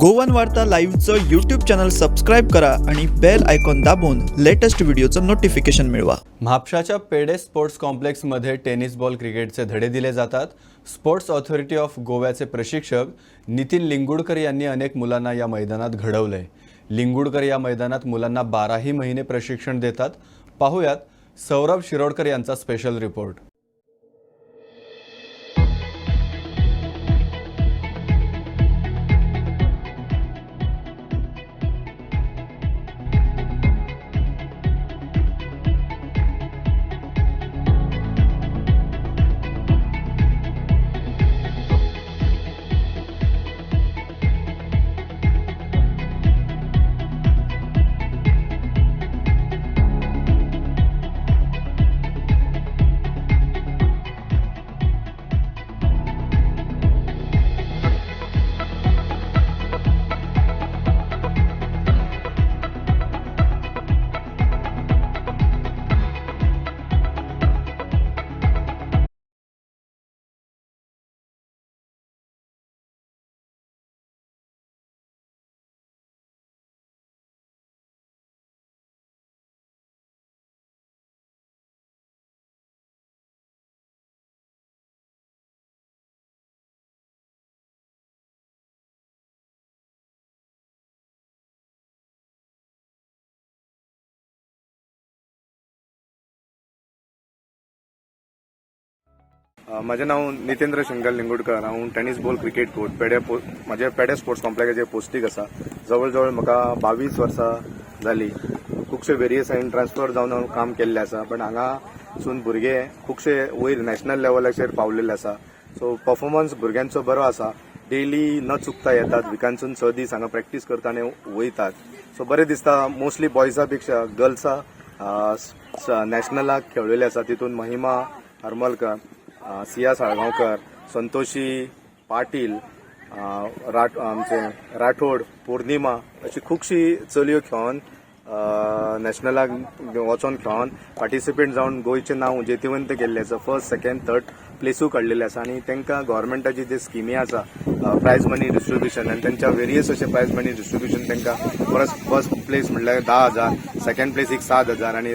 Goan वार्ता लाईव्हचं YouTube channel subscribe करा आणि बेल आयकॉन दाबून लेटेस्ट व्हिडिओचं नोटिफिकेशन मिळवा. म्हापशाच्या पेडे स्पोर्ट्स कॉम्प्लेक्समध्ये टेनिस बॉल क्रिकेटचे धडे दिले जातात. स्पोर्ट्स ऑथॉरिटी ऑफ गोव्याचे प्रशिक्षक नितीन लिंगुडकर यांनी अनेक मुलांना या मैदानात घडवलंय लिंगुडकर या मैदानात मुलांना बाराही महिने प्रशिक्षण देतात. पाहूयात सौरभ शिरोडकर यांचा स्पेशल रिपोर्ट अ, म्हजें नांव नितेंद्र शंकर लिंगोडकर हांव टेनिस बॉल क्रिकेट कोच पेडे पो- म्हजे पेडे स्पोर्ट्स कॉम्प्लेक्साचे पोस्टीक आसा जवळ जवळ म्हाका बावीस वर्सां जाली खुबशे वेरियस हांवें ट्रान्सफर जावन हांव काम केल्लें आसा पण हांगासून भुरगे खुबशे वयर नॅशनल लेवलाचेर पावलेले आसा सो पर्फोमन्स भुरग्यांचो बरो आसा डेली न चुकता येतात. विकांसून स दीस हांगा प्रॅक्टीस करता आनी वयतात. सो बरें दिसता. मोस्टली बॉयजा पेक्षा गर्ल्सा नॅशनलाक खेळलेले आसा तितून महिमा हरमलकर. सिया साळगांवकर संतोशी पाटील राठ आमचे राठोड पौर्णिमा अशी खुबशी चलयो खेळोन नॅशनलाक वचोन खेळोन पार्टिसिपेट जावन गोंयचें नांव जेतिवंत केल्लें आसा फर्स्ट सेकंड थर्ड प्लेसूय काडलेले आसा आनी तांकां गव्हर्मेंटाची जी स्किमी आसा प्रायज मनी डिस्ट्रिब्युशन आनी तांच्या वेरियस अशे प्रायज मनी डिस्ट्रिब्युशन तांकां परस फर्स्ट प्लेस म्हणल्यार धा हजार सेकंड प्लेसीक सात हजार आनी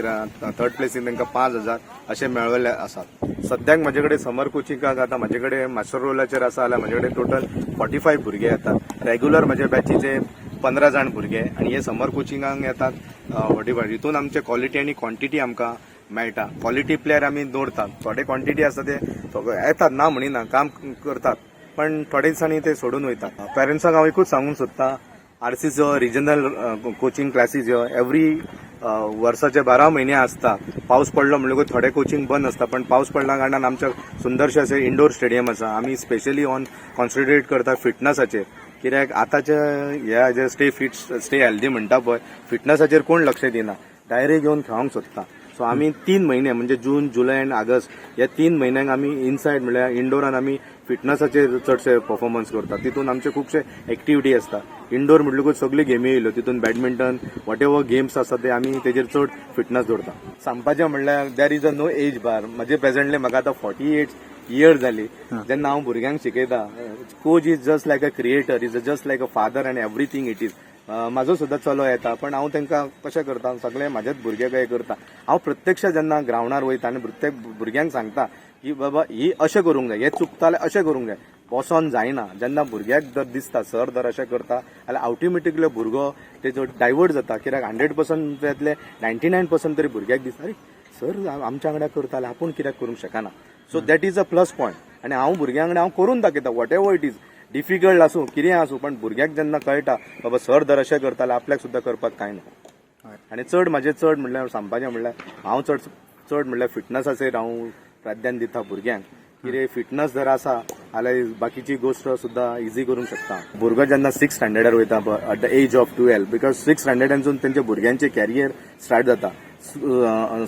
थर्ड प्लेसीक तांकां पांच हजार अशें मेळयले आसात सद्याक म्हजे कडेन समर कोचिंगाक आतां म्हजे कडेन मास्टर रोलाचेर आसा जाल्यार म्हजे कडेन टोटल फॉर्टी फायव भुरगे येतात रेग्युलर म्हजे बॅचीचे पंदरा जाण भुरगे आनी हे समर कोचिंगाक येतात. फॉर्टी हितून आमचे क्वॉलिटी आनी क्वॉन्टिटी आमकां मेळटा. क्वॉलिटी प्लेयर आमी दवरतात थोडे क्वॉन्टिटी आसा ते येतात ना म्हणिना काम करतात. पण थोडे दिसांनी ते सोडून वयतात. पेरंट्सांक हांव एकूच सांगूंक सोदतां आरसीचो रिजनल कोचिंग क्लासीस ह्यो एवरी वर्साचे बारा म्हयने आसता पावस पडलो म्हणटकूच थोडे कोचिंग बंद आसता पण पावस पडल्या कारणान आमच्या सुंदरशे असे इंडोर स्टेडियम आसा आमी स्पेशली ऑन कॉन्सन्ट्रेट करता फिटनसाचेर कित्याक आतांचे हे जे स्टे फिट स्टे हेल्दी म्हणटा पळय फिटनसाचेर कोण लक्ष दिना. डायरेक्ट घेवन खेळोंक सोदता. सो आमी तीन म्हयने म्हणजे जून जुलय आनी ऑगस्ट ह्या तीन म्हयन्यांक आमी इनसायड म्हळ्यार इंडोरान आमी फिटनसाचेर चडशे परफॉर्मन्स करता. तितून आमचे खुबशे एक्टिविटी आसता इंडोर म्हणटकूच सगळी गेमी येयल्यो तितून बॅडमिंटन वॉट एवर गेम्स आसा ते आमी तेजेर चड फिटनस दवरता सांगपाचें म्हणल्यार there is a no age bar म्हजे प्रेझेंटली म्हाका आतां फॉर्टी एट इयर जाली जेन्ना हांव भुरग्यांक शिकयता coach is just like a creator is just like a father and everything it is म्हाजो सुद्दां चलो येता पण हांव तांकां कशें करता? सगळे म्हाजेच भुरगे काय करता? हांव प्रत्यक्ष जेन्ना ग्रावंडार वयता आनी प्रत्येक भुरग्यांक सांगता की बाबा ही अशें करूंक जाय हें चुकता जाल्यार अशें करूंक जाय. बसोन जायना. जेन्ना भुरग्याक जर दिसता सर जर अशें करता जाल्यार ऑटोमॅटिकली भुरगो तेजो डायवर्ट जाता कित्याक हंड्रेड पर्संट त्यातले नायन्टी नायन पर्संट तरी भुरग्याक दिसता अरे सर आमच्या वांगडा करता जाल्यार आपूण कित्याक करूंक शकना? So that is a plus point आनी हांव भुरग्यां कडेन हांव करून दाखयता whatever it is difficult आसूं कितें आसूं पण भुरग्याक जेन्ना कळटा बाबा सर जर अशें करता जाल्यार आपल्याक सुद्दां करपाक कांय ना आनी चड म्हाजें चड म्हणल्यार सांगपाचें म्हणल्यार हांव चड चड म्हणल्यार फिटनसाचेर हांव प्राधान्य दिता भुरग्यांक कितें फिटनस जर आसा जाल्यार बाकीची गोश्ट सुद्दां इजी करूंक शकता. भुरगो जेन्ना सिक्स स्टँडर्डार वयता at the age of twelve because six स्टँडर्डानसून तेंचे भुरग्यांचे कॅरियर स्टार्ट जाता.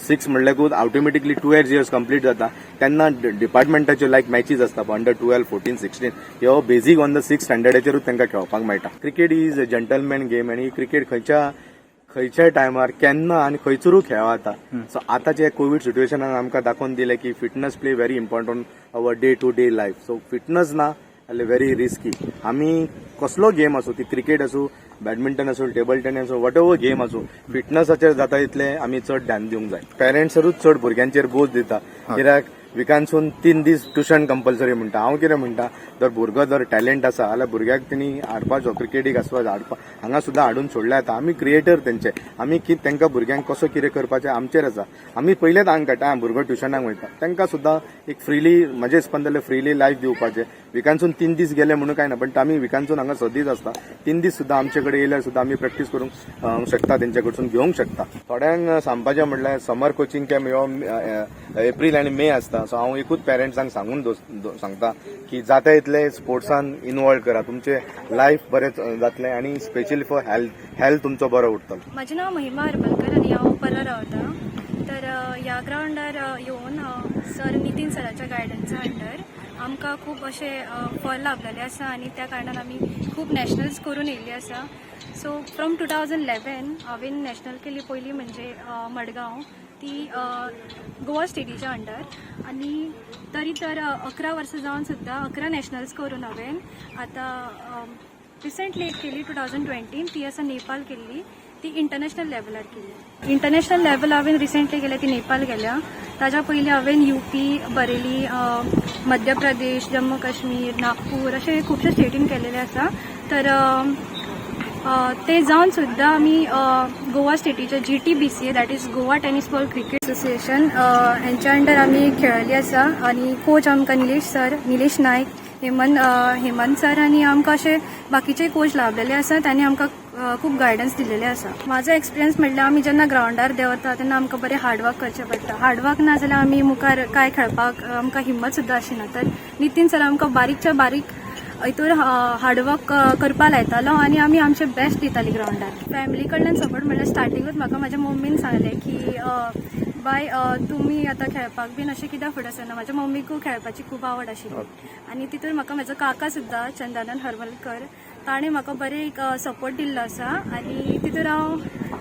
Six म्हणल्याकूच automatically two years years complete जाता. तेन्ना डिपार्टमेंटाच्यो लायक मॅचीस आसता अंडर टुवेल्व फोर्टीन सिक्स्टीन ह्यो बेजीक ऑन द सिक्स स्टँडर्डाचेरूच तांकां खेळपाक मेळटा cricket is a gentleman game आनी क्रिकेट खंयच्या खंयच्या टायमार केन्ना आनी खंयसरूय खेळा जाता सो आतांचे कोविड सिच्युएशनान आमकां दाखोवन दिलें की fitness play very important our day to day life so fitness ना जाल्यार व्हेरी रिस्की आमी कसलो गेम आसूं ती क्रिकेट आसूं बॅडमिंटन आसूं टेबल टेनीस आसूं वॉट एवर गेम आसूं फिटनसाचेर जाता तितले आमी चड ध्यान दिवंक जाय. पेरंट्सरूच चड भुरग्यांचेर बोज दिता. कित्याक विकांतसून तीन दीस ट्युशन कंपल्सरी म्हणटा. हांव कितें म्हणटा जर भुरगो जर टॅलंट आसा जाल्यार भुरग्याक तेणी हाडपाचो क्रिकेटीक आसपास हाडपा. हांगा सुद्दां हाडून सोडल्या येता आमी क्रिएटर तेंचे. आमी कित तेंकां भुरग्यांक कसो कितें करपाचें आमचेर आसा. आमी पयलेच आंग काडटा भुरगो ट्युशनाक वयता. तेंकां सुद्दां एक फ्रिली म्हजे हिसपान जाल्यार फ्रिली लायफ दिवपाचें. विकांसून तीन दीस गेले म्हणून काय ना पण आमी विकांसून हांगा सदीच आसता तीन दीस सुद्दां आमचे कडेन येयल्यार सुद्दां आमी प्रॅक्टीस करूंक शकता तेंचे कडसून घेवंक शकता थोड्यांक सांगपाचें म्हटल्यार समर कोचिंग कॅम्प ह्यो एप्रील आनी मे आसता सो हांव एकूच पेरंट्सांक सांगून दोस- सांगता की जाता इतले स्पोर्ट्सान इनवॉल्व करा. तुमचे लायफ बरें जातलें आनी स्पेशली फॉर हेल्थ हेल्थ तुमचो बरो उरतलो म्हजें नांव महिमा हरमलकर आनी हांव परा रावतां तर ह्या ग्रावंडार येवन सर नितीन सराच्या गायडन्सा अंडर आमकां खूब अशे अ, फळ लाभलेले आसा आनी त्या कारणान आमी खूब नॅशनल्स करून येयल्ली आसा so from two thousand eleven हांवें नॅशनल केली पयलीं म्हणजे मडगांव. ती गोवा स्टेटीच्या अंडर आनी तरी तर अकरा वर्सां जावन सुद्दां अकरा नॅशनल्स करून हांवें आतां रिसेंटली एक केली टू थावजंड ट्वेंटीन ती आसा नेपाल केल्ली ती इंटरनॅशनल लेवलार केली. इंटरनॅशनल लेवल हांवें रिसेंटली गेल्या ती नेपाल गेल्या. ताज्या पयलीं हांवें युपी बरेली मध्य प्रदेश जम्मू काश्मीर नागपूर अशे खुबशे स्टेटीन केलेले आसा तर ते जावन सुद्दां आमी Goa स्टेटीचे G T B C A that is Goa tennis ball cricket association हेंच्या under आमी खेळली आसा आनी कोच आमकां निलेश सर निलेश नायक हेमंत हेमंत सर आनी आमकां अशे बाकीचे कोच लाभलेले आसा तांणी आमकां खूब गायडन्स दिलेले आसा म्हाजो एक्सपिरियन्स म्हणल्यार आमी जेन्ना ग्रावंडार देंवता तेन्ना आमकां बरें हार्डवर्क करचें पडटा हार्डवर्क ना जाल्यार आमी मुखार काय खेळपाक आमकां हिम्मत सुद्दां आशिना तर नितीन सर आमकां बारीकच्या बारीक हितूर हार्डवर्क करपा लायतालो आनी आमी आमचे बेस्ट दिताली ग्रावंडार फॅमिली कडल्यान सपोर्ट म्हणल्यार स्टार्टिंगूच म्हाका म्हाज्या मम्मीन सांगलें की बाय तुमी आतां खेळपाक बीन अशें कित्याक फुडें सरना? म्हाज्या मम्मीकूय खेळपाची खूब आवड आशिल्ली आनी तितूर म्हाका म्हजो काका सुद्दां चंदानंद हरमलकर ताणें म्हाका बरें एक सपोर्ट दिल्लो आसा. आनी तितून हांव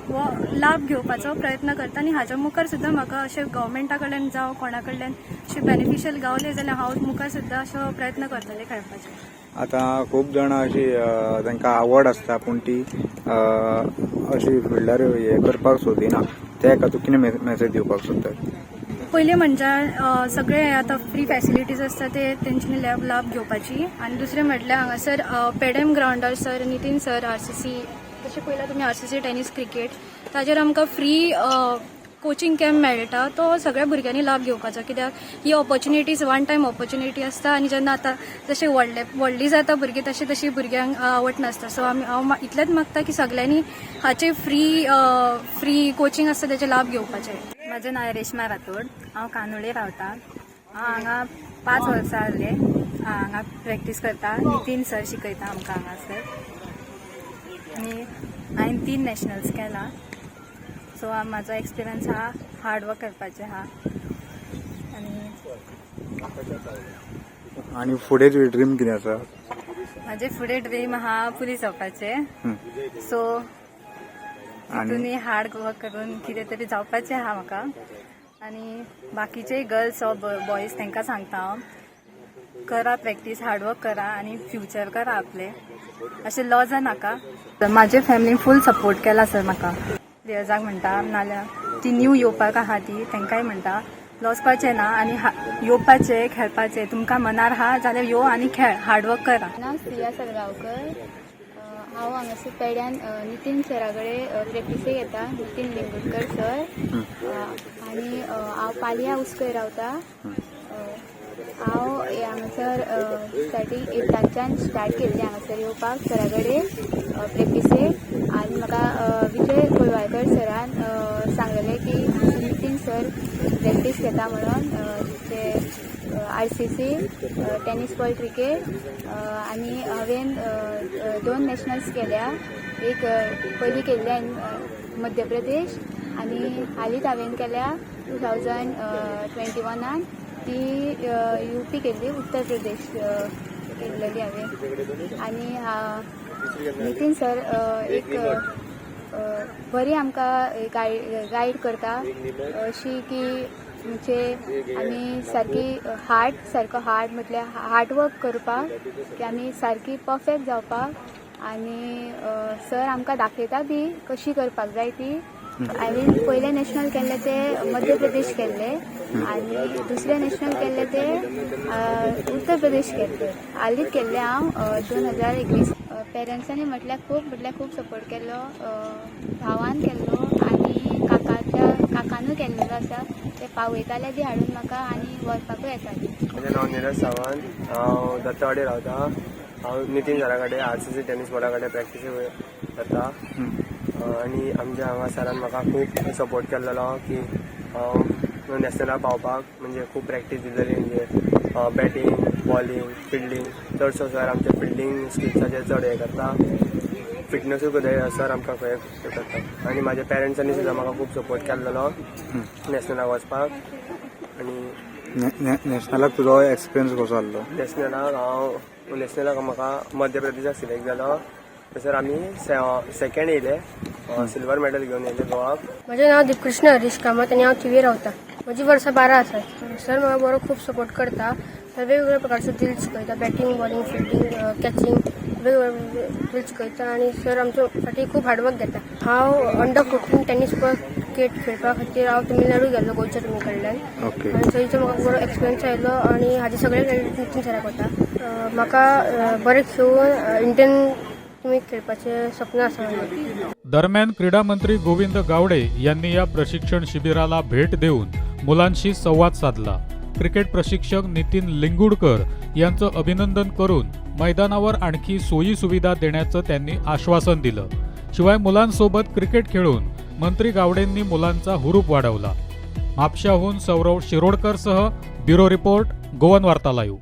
हो लाभ घेवपाचो प्रयत्न करता. आनी हाज्या मुखार सुद्दां म्हाका अशें गव्हर्मेंटा कडल्यान जावं कोणा कडल्यान अशें बेनिफिशियल गावलें जाल्यार हांव मुखार सुद्दां असो प्रयत्न करतलें खेळपाचें. आतां खूब जाणां अशी तांकां आवड आसता पूण ती अशी फुडल्यार हे करपाक सोदिना. त्या तूं कितें मॅसेज दिवपाक सोदता पयलें म्हणजे सगळे आतां फ्री फॅसिलिटीज आसता ते तेंच्यांनी लाभ लाभ घेवपाची. आनी दुसरें म्हटल्यार हांगासर अ, पेडेम ग्रावंडार sir Nitin sir R C C जशें पयला तुमी R C C tennis cricket. ताजेर आमकां फ्री कोचिंग कॅम्प मेळटा तो सगळ्या भुरग्यांनी लाभ घेवपाचो. कित्याक ही ऑपॉर्च्युनिटीज वन टायम ऑपॉर्च्युनिटी आसता आनी जेन्ना आतां जशें व्हडले व्हडली जाता भुरगीं तशी तशी भुरग्यांक आवडनासता सो आमी हांव इतलेंच मागता की सगळ्यांनी हाचे फ्री फ्री कोचिंग आसता तेचे लाभ घेवपाचे. म्हजें नांव रेश्मा राठोड. हांव कानोळे रावतां. हांव हांगा पांच वर्सां जाले हांव हांगा प्रॅक्टीस करता. नितीन सर शिकयता आमकां हांगासर आनी हांवें तीन नॅशनल्स केला. सो म्हाजो एक्सपिरियन्स हा हार्डवर्क करपाचें हा. आनी आनी फुडें तुवें ड्रीम कितें आसा म्हाजें फुडें ड्रीम आहा पुलीस जावपाचें. सो तितून हार्ड वर्क करून कितें तरी जावपाचें आहा म्हाका आनी बाकीचे गर्ल्स ऑर बॉयज तांकां सांगता हांव करा प्रॅक्टीस हार्डवर्क करा आनी फ्युचर करा आपले. अशें लॉज नाका. म्हाजे फॅमिलीन फूल सपोर्ट केला सर म्हाका रियजाक म्हणटा नाल्यार ती न्यू येवपाक आहा ती तांकांय म्हणटा लॉसपाचें ना आनी हा- येवपाचें खेळपाचें तुमकां मनार आहा जाल्यार यो आनी खेळ हार्डवर्क करा. सिया सरगांवकर. अ, हांव हांगासर पेड्यान नितीन सरा कडेन प्रॅक्टिसेक येता नितीन लिंगूटकर सर. आनी हांव पालया उस्कय रावता. हांव हांगासर स्टार्टींग एटाच्यान स्टार्ट केल्ली हांगासर येवपाक सरा कडेन प्रॅक्टिसेक आनी म्हाका विजय कोलवाळकर सरान सांगलेलें की नितीन सर प्रॅक्टीस घेता म्हणून R C C tennis ball cricket आनी हांवें दोन नॅशनल्स केल्या. एक पयलीं पयली केल्ली हांवें मध्य प्रदेश आनी हालींच हांवें केल्या टू थावजंड ट्वेंटी वनान ती यू पी केल्ली उत्तर प्रदेश केल्लेली हांवें आनी नितीन सर एक बरी आमकां गायड गायड करता. अशी की म्हणजे आमी सारकी हार्ड सारको हार्ड म्हटल्यार हार्डवर्क करपाक की आमी सारकी परफेक्ट जावपाक आनी सर आमकां दाखयता बी कशी करपाक जाय ती. हांवें पयलें नॅशनल केल्ले ते मध्य प्रदेश केल्ले. आनी दुसरे नॅशनल केल्ले ते उत्तर प्रदेश केल्ले. हालींच केल्ले हांव दोन हजार एकवीस. पेरंट्सांनी म्हटल्यार खूब म्हटल्यार खूब सपोर्ट केल्लो. भावान केल्लो. काकानूय केल्लेलो आसा ते पावयताले बी हाडून म्हाका आनी व्हरपाकूय येताले म्हजें नांव निरज सावंत. हांव दत्तवाडी रावतां हांव नितीन सरा कडेन आर सी सी टेनीस बोर्डा कडेन प्रॅक्टीस करता आनी आमच्या हांगा सरान म्हाका खूब सपोर्ट केल्लो की हांव नॅशनलाक पावपाक म्हणजे खूब प्रॅक्टीस दिलेली म्हणजे बॅटींग बॉलिंग फिल्डींग चडसो सर आमच्या फिल्डींग स्किल्साचेर चड हें करता. फिटनसूय कडेन सर आमकां खंय हें करता आनी म्हाज्या पेरंट्सांनी सुद्दां म्हाका खूब सपोर्ट केल्लो. नॅशनलाक वचपाक आनी नॅशनलाक तुजो एक्सपिरियन्स कसो आसलो नॅशनलाक हांव नॅशनलाक म्हाका मध्य प्रदेशाक सिलेक्ट जालो थंयसर आमी सेकंड येयले सिल्वर मेडल घेवन येयले गोवाक म्हजें नांव दीपकृष्ण हरीश कामत आनी हांव थिवी रावतां. म्हजी वर्सां बारा आसात सर म्हाका बरो खूब सपोर्ट करता. वेगवेगळ्या प्रकारचे ड्रिल्स शिकयता batting bowling fielding catching drills शिकयता आनी सर आमच्या फाटी खूब हार्डवर्क घेता हांव अंडर फोर्टीन टेनीस क्रिकेट खेळपा खातीर हांव तमिळनाडू गेल्लो गोंयच्या टिमी कडल्यान ओके आनी थंयचो म्हाका बरो एक्सपिरियन्स आयलो आनी हाजे सगळे क्रेडिट नितीन सराक वता म्हाका बरें खेळून इंडियन टिमीक खेळपाचें सपन आसा म्हजें दरम्यान क्रीडा मंत्री गोविंद गावडे यांनी या प्रशिक्षण शिबिराला भेट देऊन मुलांशी संवाद साधला. क्रिकेट प्रशिक्षक नितीन लिंगुडकर यांचं अभिनंदन करून मैदानावर आणखी सोयी सुविधा देण्याचं त्यांनी आश्वासन दिलं. शिवाय मुलांसोबत क्रिकेट खेळून मंत्री गावडेंनी मुलांचा हुरूप वाढवला. म्हापशाहून Saurav शिरोडकरसह bureau report Goan Varta live